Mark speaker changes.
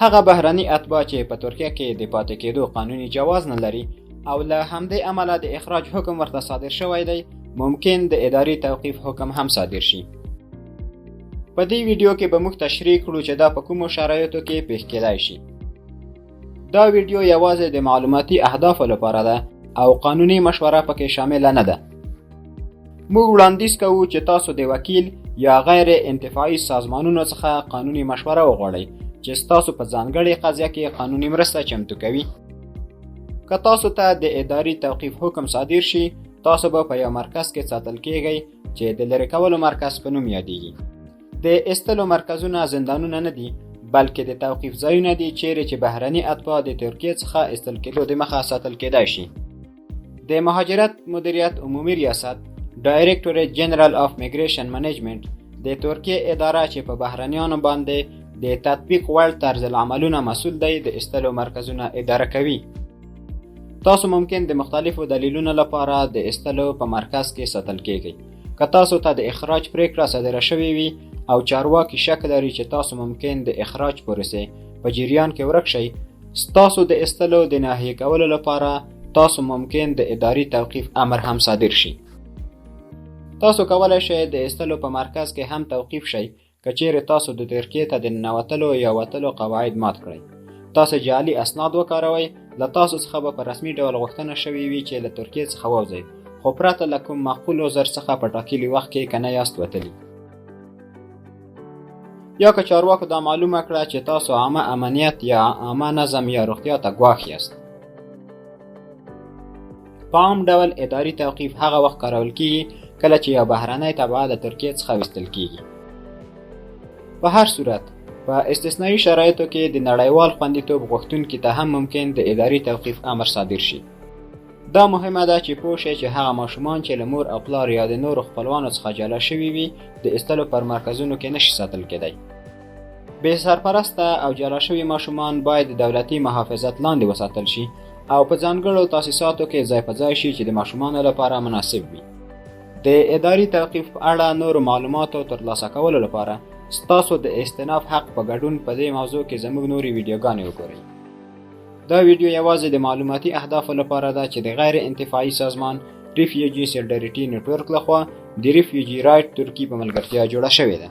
Speaker 1: هغه بهرني اتباع چې په ترکیه کې د پاتې کېدو قانوني جواز نه لري او له همدې عمله د اخراج حکم ورته صادر شوی دی ممکن د اداري توقیف حکم هم صادر شي. په دې ویډیو کې به موږ تشریح کړو چې دا په کومو شرایطو کې پیښ کېدای شي. دا ویډیو یوازې د معلوماتي اهدافو لپاره ده او قانوني مشوره پکې شامل نه ده. موږ وړاندیز کوو چې تاسو د وکیل یا غیر انتفاعي سازمانونو څخه قانوني مشوره وغواړئ چې ستاسو په ځانګړې قضیه کې قانوني مرسته چمتو کوي. که تاسو ته د اداري توقیف حکم صادر شي تاسو به په یو مرکز کې ساتل کیږئ چې د لری کولو مرکز په نوم یادېږي د استلو مرکزونه زندانونه نه دي بلکې د توقیف ځایونه دي چیرې چې بهرني اتباع د ترکیه څخه استل کېدو د مخه ساتل کېدای شي. د مهاجرت مدیریت عمومي ریاست ډایرکټوریټ جنرال اف میګریشن منیجمنت د ترکیه اداره چې په بهرنیانو باندې د تطبیق وړ طرز العملونه مسول دی د استلو مرکزونه اداره کوي. تاسو ممکن د مختلفو دلیلونو لپاره د استلو په مرکز کې ساتل کیږئ. که تاسو ته د اخراج پریکړه صادره شوې وي او چارواکي شک لري چې تاسو ممکن د اخراج پروسې په جریان کې ورک شئ ستاسو د استلو د ناحیه کولو لپاره تاسو ممکن د اداري توقیف امر هم صادر شي. تاسو کولای شئ د استلو په مرکز کې هم توقیف شئ کچېرې تاسو د ترکیې ته د ننوتلو یا وتلو قواعد مات کړئ. تاسو جعلي اسناد وکاروئ له تاسو څخه به په رسمي ډول غوښتنه شوې وي چې له ترکیې څخه ووځئ. خو پرته له کوم معقول عذر څخه په ټاکلي وخت کې که نه یاست وتلي. یا که چارواکو دا معلومه کړه چې تاسو عامه امنیت یا عامه نظم یا روغتیا ته ګواښ یاست. په عام ډول اداري توقیف هغه وخت کارول کیږي کله چې یو بهرنی تبعه د ترکیې څخه ویستل کیږي په هر صورت. په استثنایی شرایطو کې د نړیوال خوندیتوب غوښتونکي ته هم ممکن د اداري توقیف امر صادر شي. دا مهمه ده چې پوه شئ چې هغه ماشومان چې له مور او پلار یا د نورو خپلوانو څخه جلا شوي وي د ایستلو پر مرکزونو کې نشي ساتل کېدی بې سرپرسته او جلا شوي ماشومان باید د دولتي محافظت لاندې وساتل شي او په ځانګړو تاسیساتو کې ځای په ځای شي چې د ماشومانو لپاره مناسب وي. د اداري توقیف په اړه نورو معلوماتو ترلاسه کولو لپاره ستاسو د استناف حق په ګډون په دې موضوع کې زموږ نوري ویډیوګانې وګورئ. دا ویډیو یوازې د معلوماتي اهدافو لپاره ده چې د غیر انتفاعي سازمان ریفیوجی سیلډریټي نتورک لخوا د ریفیوجی رایټ ترکی په ملګرتیا جوړه شوې ده